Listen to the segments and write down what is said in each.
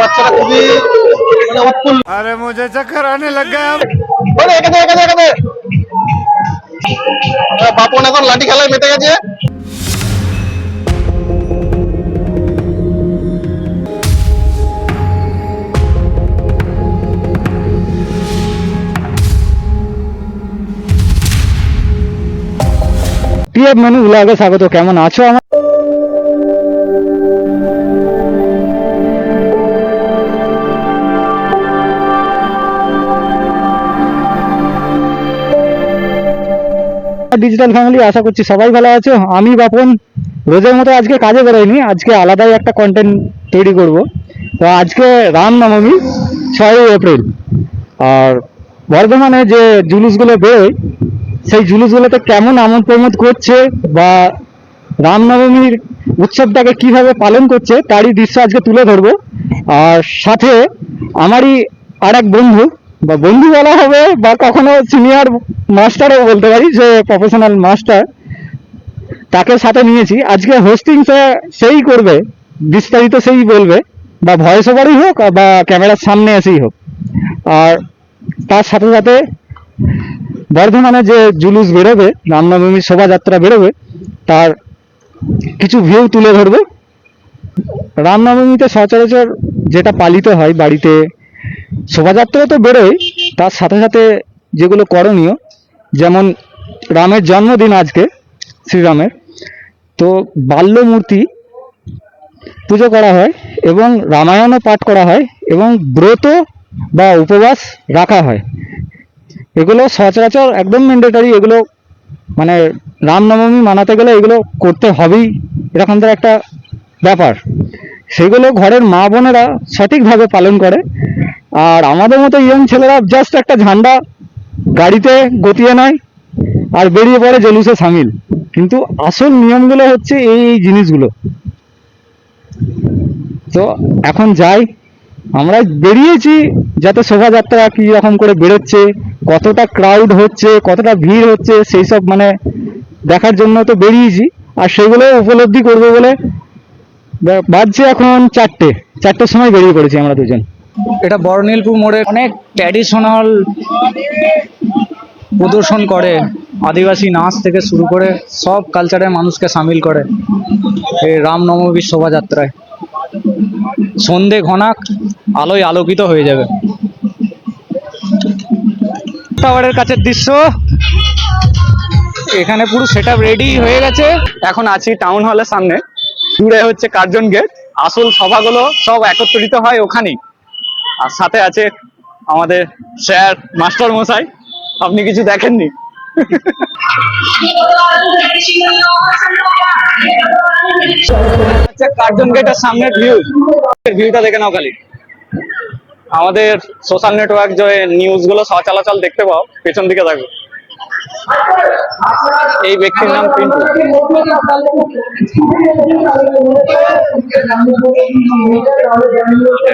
বাচ্চারা খুবই মানে উৎফুল্ল। আরে মুঝে চক্কর আনে লাগা বলে একা দে একা দে একা দে বাপন এখন লাঠি খেলায় মেতে গেছে। স্বাগত। কেমন আছো ডিজিটাল ফ্যামিলি আশা করছি সবাই ভালো আছো। আমি বাপন। রোজের মতো আজকে কাজে বেরোয়নি, আজকে আলাদাই একটা কন্টেন্ট তৈরি করব। তো আজকে রামনবমী, ছয়ই এপ্রিল। আর বর্ধমানে যে জুলুসগুলো বেরোয়, সেই জুলুসগুলোতে কেমন আমোদ প্রমোদ করছে বা রামনবমীর উৎসবটাকে কীভাবে পালন করছে, তারই দৃশ্য আজকে তুলে ধরবো। আর সাথে আমারই আর এক বন্ধু বা বন্ধু বলা হবে বা কখনো সিনিয়র মাস্টারও বলতে পারি, যে প্রফেশনাল মাস্টার তাকে সাথে নিয়েছি। আজকে হোস্টিং সেই করবে, বিস্তারিত সেই বলবে, বা ভয়েস ওভারই হোক, বা ক্যামেরার সামনে এসেই হোক। আর তার সাথে সাথে বর্ধমানে যে জুলুস বেরোবে, রামনবমীর শোভাযাত্রা বেরোবে, তার কিছু ভিউ তুলে ধরবো। রামনবমীতে সচরাচর যেটা পালিত হয় বাড়িতে শোভাযাত্রা তো বেরোয়, তার সাথে সাথে যেগুলো করণীয়, যেমন রামের জন্মদিন আজকে, শ্রীরামের, তো বাল্য মূর্তি পুজো করা হয় এবং রামায়ণও পাঠ করা হয় এবং ব্রত বা উপবাস রাখা হয়। এগুলো সচরাচর একদম ম্যান্ডেটারি এগুলো মানে রামনবমী মানাতে গেলে এগুলো করতে হবেই। এরকম একটা ব্যাপার। সেগুলো ঘরের মা বোনেরা সঠিকভাবে পালন করে। আর আমাদের মতো ইয়ং ছেলেরা জাস্ট একটা ঝান্ডা গাড়িতে গতিয়ে নেয় আর বেরিয়ে পড়ে জলুসে সামিল। কিন্তু আসল নিয়মগুলো হচ্ছে এই এই জিনিসগুলো। তো এখন যাই, আমরা বেরিয়েছি যাতে শোভাযাত্রা কি রকম করে বেরোচ্ছে, কতটা ক্রাউড হচ্ছে, কতটা ভিড় হচ্ছে, সেই সব মানে দেখার জন্য তো বেরিয়েছি। আর সেগুলো উপলব্ধি করব বলে বাজছে এখন চারটে। চারটের সময় বেরিয়ে পড়েছি আমরা দুজন। এটা বর্ণিলপুর মোড়ে অনেক ট্র্যাডিশনাল প্রদর্শন করে, আদিবাসী নাচ থেকে শুরু করে সব কালচারের মানুষকে সামিল করে এই রামনবমীর শোভাযাত্রায়। সন্ধে ঘনাক আলোয় আলোকিত হয়ে যাবে। টাওয়ারের কাছের দৃশ্য। এখানে পুরো সেট রেডি হয়ে গেছে। এখন আছি টাউন হলের সামনে। দূরে হচ্ছে কার্জন গেট। আসল সভাগুলো সব একত্রিত হয় ওখানেই। আর সাথে আছে আমাদের স্যার, মাস্টার মশাই। আপনি কিছু দেখেননি? আচ্ছা কার্জন গেটের সামনের ভিউ ভিউটা দেখে নাও খালি। আমাদের সোশ্যাল নেটওয়ার্ক যে নিউজগুলো সচলাচল দেখতে পাও, পেছন দিকে থাকো। এই ব্যক্তির নাম পিন্টু।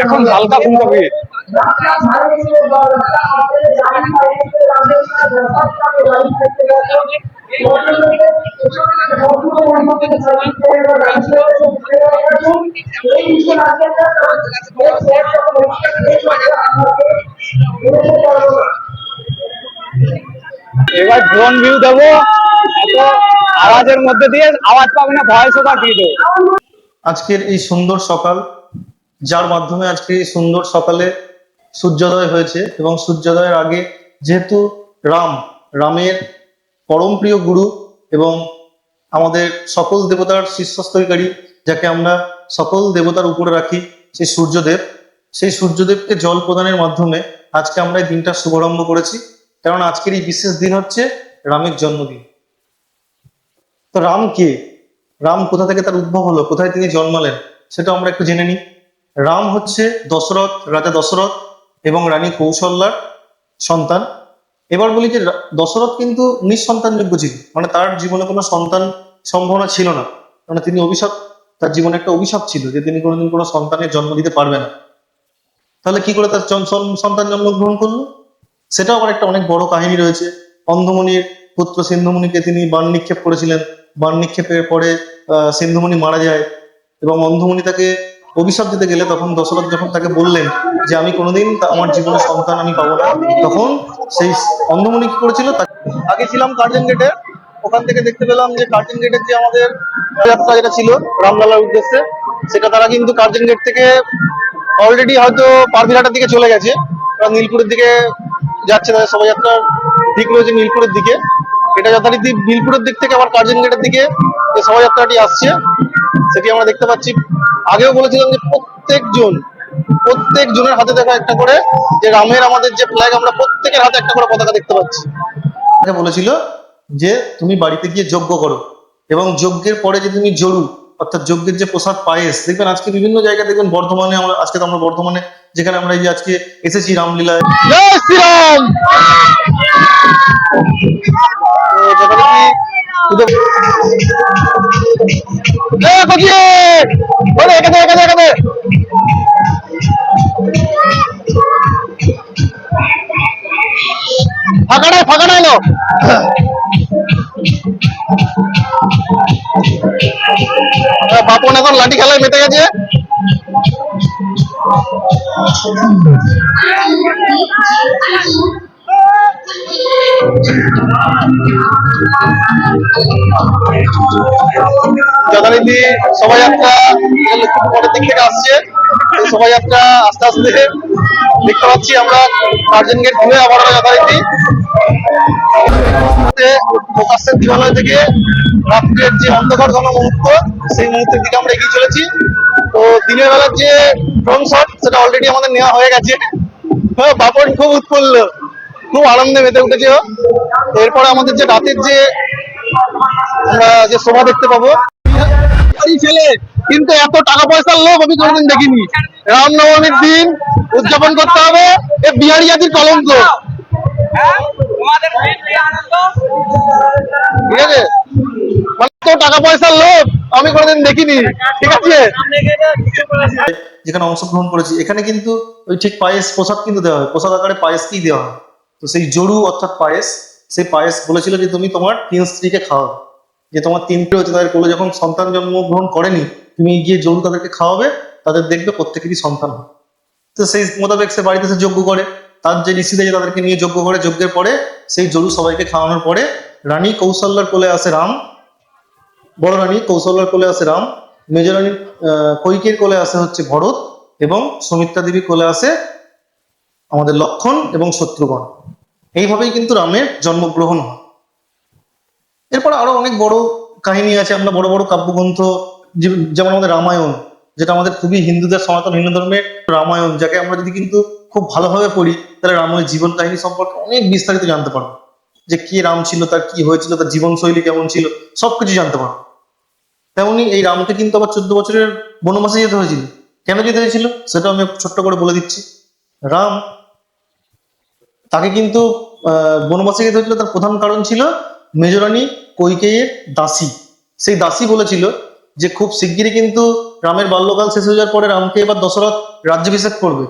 এখন হালকা ফুলকা ভিড় ড্রোন ভিউ দেবো। আওয়াজের মধ্যে দিয়ে আওয়াজ পাবে না ভয়েস ওভার দিয়ে দেবো আজকের এই সুন্দর সকাল, যার মাধ্যমে আজকে এই সুন্দর সকালে সূর্যোদয় হয়েছে এবং সূর্যোদয়ের আগে যেহেতু রাম, রামের পরম প্রিয় গুরু এবং আমাদের সকল দেবতার শীর্ষস্থকারী যাকে আমরা সকল দেবতার উপরে রাখি, সেই সূর্যদেব, সেই সূর্যদেবকে জল প্রদানের মাধ্যমে আজকে আমরা এই দিনটা শুভারম্ভ করেছি। কারণ আজকের এই বিশেষ দিন হচ্ছে রামের জন্মদিন। তো রাম কে? রাম কোথা থেকে তার উদ্ভব হলো? কোথায় তিনি জন্মালেন? সেটা আমরা একটু জেনে নিই। রাম হচ্ছে দশরথ, রাজা দশরথ এবং রানী কৌশল্যার সন্তান। এবার বলি যে দশরথ কিন্তু নিঃসন্তানযোগ্য ছিল। মানে তার জীবনে কোনো সন্তান সম্ভাবনা ছিল না। মানে তিনি অভিশাপ, তার জীবনে একটা অভিশাপ ছিল যে তিনি কোনোদিন কোনো সন্তানের জন্ম দিতে পারবে না। তাহলে কি করে তার সন্তান জন্মগ্রহণ করল? সেটাও আবার একটা অনেক বড় কাহিনী রয়েছে। অন্ধমণির পুত্র সিন্ধুমণিকে তিনি বান নিক্ষেপ করেছিলেন। বান নিক্ষেপের পরে সিন্ধুমণি মারা যায় এবং অন্ধমণি তাকে অভিশাপ দিতে গেলে তখন দশরথ যখন তাকে বললেন যে, আমি কোনোদিন আমার জীবনে সন্তান আমি পাবো না। তখন সেই অন্ধমণি কি করেছিল? আগে ছিলাম কার্জন গেটে। ওখান থেকে দেখতে পেলাম যে, কার্জন গেটের যে আমাদের যাত্রা যেটা ছিল, রামলালার উদ্দেশ্যে, সেটা তারা কিন্তু কার্জন গেট থেকে অলরেডি হয়তো পারভিরহাটার দিকে চলে গেছে। নীলপুরের দিকে যাচ্ছে তাদের শোভাযাত্রার দিক রয়েছে নীলপুরের দিকে। এটা যথারীতি নীলপুরের দিক থেকে আবার কার্জন গেটের দিকে যে শোভাযাত্রাটি আসছে, সেটি আমরা দেখতে পাচ্ছি। আগেও বলেছিলাম যে প্রত্যেকজন প্রত্যেক জনের হাতে দেখা একটা করে যে রামের আমাদের যে ফ্ল্যাগ আমরা প্রত্যেকের হাতে একটা করে পতাকা দেখতে পাচ্ছি। বলেছিল যে তুমি বাড়িতে গিয়ে যজ্ঞ করো এবং যজ্ঞের পরে যে তুমি জড়ু অর্থাৎ যজ্ঞের যে প্রসাদ পায়েস, দেখবেন আজকে বিভিন্ন জায়গায় দেখবেন বর্ধমানে আমরা, আজকে তো আমরা বর্ধমানে, যেখানে আমরা এই যে আজকে এসেছি রামলীলায়। জয় শ্রীরাম! তো যথারীতি পুজো এ কোকিয়ে ওরে এখানে এখানে এখানে ফাঁকা নাই ফাঁকা নাই লো বাপন এখন লাঠি খেলায় মেতে গেছে। যথারীতি শোভাযাত্রা পরের দিক থেকে আসছে। শোভাযাত্রা আস্তে আস্তে দেখতে পাচ্ছি আমরা কার্জন গেট ঘুরে আবার যথারীতি প্রকাশের দিবালয় থেকে রাত্রের যে অন্ধকার ঘন মুহূর্ত সেই মুহূর্তের দিকে আমরা এগিয়ে চলেছি। তো দিনের বেলার যে ড্রোন শট সেটা অলরেডি আমাদের নেওয়া হয়ে গেছে। হ্যাঁ, বাপন খুব উৎফুল্ল খুব আনন্দে মেতে উঠেছে এরপরে আমাদের যে রাতের যে আমরা যে শোভা দেখতে পাবো। ছেলে কিন্তু এত টাকা পয়সার লোভ আমি কোনোদিন দেখিনি। রামনবমীর দিন উদযাপন করতে হবে এ বিহারি জাতির কলঙ্ক। ঠিক আছে? মানে তো টাকা পয়সার লোভ, আমি কোনোদিন দেখিনি। ঠিক আছে? যেখানে অংশগ্রহণ করেছি, এখানে কিন্তু ওই ঠিক পায়েস, প্রসাদ কিন্তু দেওয়া হয়। প্রসাদ আকারে পায়েসকেই দেওয়া হয়। তো সেই জরু অর্থাৎ পায়েস, সেই পায়েস বলেছিল যে তুমি তোমার তিন স্ত্রীকে খাওয়াবে যে তোমার তিনটে হচ্ছে, তাদের কোলে যখন সন্তান জন্মগ্রহণ করেনি, তুমি গিয়ে জরু তাদেরকে খাওয়াবে, তাদের দেখবে প্রত্যেকেরই সন্তান হয়। তো সেই মোতাবেক সে বাড়িতে এসে যজ্ঞ করে। তার যে ঋষিদের তাদেরকে নিয়ে যজ্ঞ করে, যজ্ঞের পরে সেই জরু সবাইকে খাওয়ানোর পরে রানী কৌশল্যার কোলে আসে রাম, বড় রানী কৌশল্যার কোলে আসে রাম, মেজ রানী কৈকের কোলে আসে হচ্ছে ভরত এবং সুমিত্রা দেবী কোলে আসে আমাদের লক্ষণ এবং শত্রুগণ। এইভাবেই কিন্তু রামের জন্মগ্রহণ হয়। এরপর আরও অনেক বড় কাহিনী আছে, আমরা বড় বড় কাব্যগ্রন্থ, যেমন আমাদের রামায়ণ যেটা আমাদের খুবই হিন্দুদের সনাতন হিন্দু ধর্মের রামায়ণ, যাকে আমরা যদি কিন্তু খুব ভালোভাবে পড়ি, তাহলে রামের জীবন কাহিনী সম্পর্কে অনেক বিস্তারিত জানতে পারব। যে কি রাম ছিল, তার কি হয়েছিল, তার জীবনশৈলী কেমন ছিল, সবকিছু জানতে পারব। তেমনি এই রামকে কিন্তু আবার চোদ্দ বছরের বনবাসে যেতে হয়েছিল। কেন যেতে হয়েছিল? সেটা আমি ছোট্ট করে বলে দিচ্ছি। রাম তাকে কিন্তু বনবাসে যেতে হয়েছিল, তার প্রধান কারণ ছিল মেজরানী কৈকেয়ের দাসী। সেই দাসী বলেছিল যে খুব শিগগিরই কিন্তু রামের বাল্যকাল শেষ হয়ে যাওয়ার পরে রামকে এবার দশরথ রাজ্যাভিষেক করবে।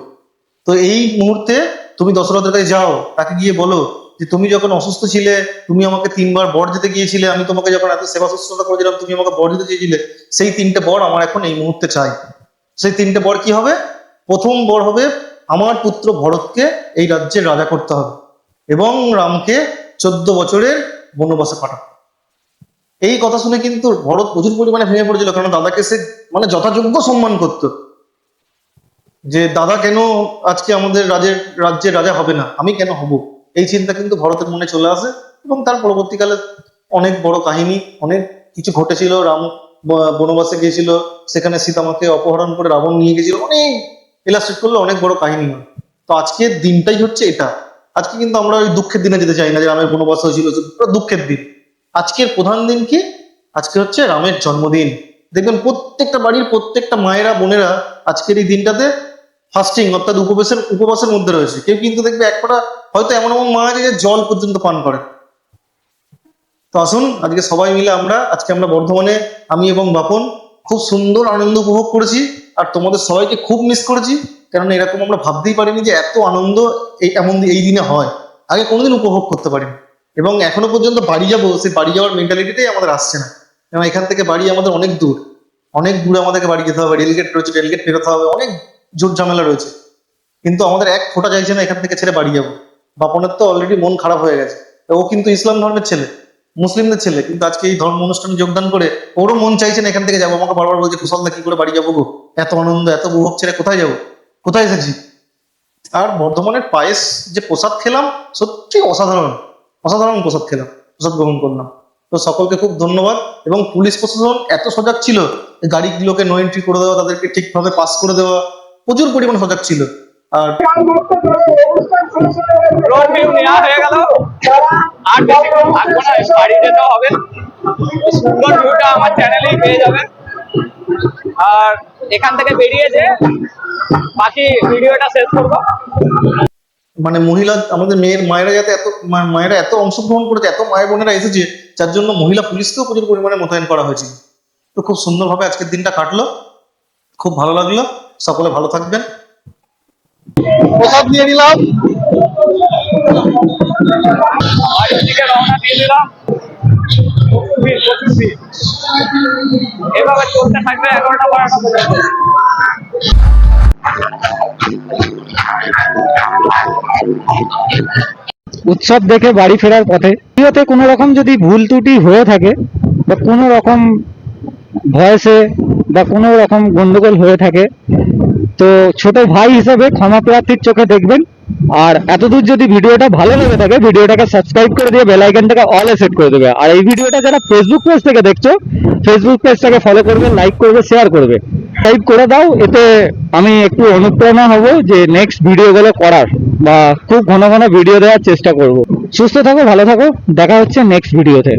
তো এই মুহূর্তে তুমি দশরথের কাছে যাও, তাকে গিয়ে বলো যে তুমি যখন অসুস্থ ছিলে, তুমি আমাকে তিনবার বর দিতে গিয়েছিলে, আমি তোমাকে যখন এত সেবা শুশ্রূষা করেছিলাম, তুমি আমাকে বর দিতে চেয়েছিলে, সেই তিনটে বর আমার এখন এই মুহূর্তে চাই। সেই তিনটে বর কি হবে? প্রথম বর হবে আমার পুত্র ভরতকে এই রাজ্যের রাজা করতে হবে এবং রামকে চোদ্দ বছরের বনবাসে পাঠাবে। এই কথা শুনে কিন্তু ভরত প্রচুর পরিমাণে ভেঙে পড়েছিল কারণ দাদাকে সে মানে যথাযোগ্য সম্মান করত। যে, দাদা, কেন আজকে আমাদের রাজের রাজ্যের রাজা হবে না? আমি কেন হব? এই চিন্তা কিন্তু ভরতের মনে চলে আসে এবং তার পরবর্তীকালে অনেক বড় কাহিনী, অনেক কিছু ঘটেছিল। রাম বনবাসে গিয়েছিল, সেখানে সীতামাকে অপহরণ করে রাবণ নিয়ে গেছিল অনেক ইলাস্ট্রেট করলে অনেক বড় কাহিনী হয়। তো আজকের দিনটাই হচ্ছে এটা। আজকে কিন্তু আমরা ওই দুঃখের দিনে যেতে চাই না যে, রামের বনবাস হয়েছিল। পুরো দুঃখের দিন। আজকের প্রধান দিন কি? আজকে হচ্ছে রামের জন্মদিন। দেখবেন প্রত্যেকটা বাড়ির প্রত্যেকটা মায়েরা, বোনেরা আজকের এই দিনটাতে ফাস্টিং অর্থাৎ উপবাসের উপবাসের মধ্যে রয়েছে। কেউ কিন্তু দেখবে এক ফোঁটা হয়তো এমন এমন মা আছে যে জল পর্যন্ত পান করে। তো আসুন, আজকে সবাই মিলে আমরা, আজকে আমরা বর্ধমানে আমি এবং বাপন খুব সুন্দর আনন্দ উপভোগ করেছি আর তোমাদের সবাইকে খুব মিস করেছি কারণ এরকম আমরা ভাবতেই পারিনি যে এত আনন্দ এই, এমন এই দিনে হয়। আগে কোনোদিন উপভোগ করতে পারিনি। এবং এখনও পর্যন্ত বাড়ি যাব, সেই বাড়ি যাওয়ার মেন্টালিটিটাই আমাদের আসছে না। কারণ এখান থেকে বাড়ি আমাদের অনেক দূর। অনেক দূরে আমাদেরকে বাড়ি যেতে হবে রেলগেট রয়েছে রেলগেট ফেরোতে হবে, অনেক জোর ঝামেলা রয়েছে। কিন্তু আমাদের এক ফোঁটা চাইছে না এখান থেকে ছেড়ে বাড়ি যাব। বাপনের তো অলরেডি মন খারাপ হয়ে গেছে। ও কিন্তু ইসলাম ধর্মের ছেলে, মুসলিমদের ছেলে। কিন্তু আজকে এই ধর্ম অনুষ্ঠানে যোগদান করে ওরও মন চাইছে না এখান থেকে যাব। আমাকে বারবার বলছে কুশলদা কি করে বাড়ি যাব গো? এত আনন্দ, এত উপভোগ ছেড়ে কোথায় যাব? কোথায় এসেছি? আর বর্ধমানের পায়েস যে প্রসাদ খেলাম সত্যি অসাধারণ। অসাধারণ প্রসাদ খেলাম, প্রসাদ গ্রহণ করলাম। তো সকলকে খুব ধন্যবাদ এবং পুলিশ প্রশাসন এত সজাগ ছিল গাড়িগুলোকে নো এন্ট্রি করে দেওয়া তাদেরকে ঠিকভাবে পাস করে দেওয়া প্রচুর পরিমাণ সজাগ ছিল। আর রোড ভিউ নেওয়া হয়ে গেল আর বেশিক্ষণ বাড়ি যেতে হবে সুন্দর ভিউটা আমার চ্যানেলেই পেয়ে যাবেন আর এখান থেকে বেরিয়ে যে বাকি ভিডিওটা শেষ করব। মানে মহিলা আমাদের মেয়ের মায়েরা যাতে এত মায়েরা এত অংশগ্রহণ করেছে এত মায়ের বোনেরা এসেছে যার জন্য মহিলা পুলিশকেও প্রচুর পরিমাণে মোতায়েন করা হয়েছিল তো খুব সুন্দরভাবে আজকের দিনটা কাটলো। খুব ভালো লাগল। সকলে ভালো থাকবেন। প্রসাদ নিয়ে নিলাম। দিয়ে এভাবে চলতে থাকবে এগারোটা বারোটা পর্যন্ত। উৎসব দেখে বাড়ি ফেরার পথে। ভিডিওতে কোনো রকম যদি ভুল ত্রুটি হয়ে থাকে, বা কোনো রকম ভয়েসে বা কোনো রকম গন্ডগোল হয়ে থাকে তো ছোট ভাই হিসেবে ক্ষমা প্রার্থীর চোখে দেখবেন। আর এতদূর যদি ভিডিওটা ভালো লেগে থাকে, ভিডিওটাকে সাবস্ক্রাইব করে দিয়ে বেল আইকনটাকে অলে সেট করে দেবে। আর এই ভিডিওটা যারা ফেসবুক পেজ থেকে দেখছ ফেসবুক পেজটাকে ফলো করবে লাইক করবে শেয়ার করবে। সাবস্ক্রাইব করে দাও, এতে আমি একটু অনুপ্রেরণা হব যে নেক্সট ভিডিওগুলো করার বা খুব ঘন ঘন ভিডিও দেওয়ার চেষ্টা করব। সুস্থ থাকো, ভালো থাকো, দেখা হচ্ছে নেক্সট ভিডিওতে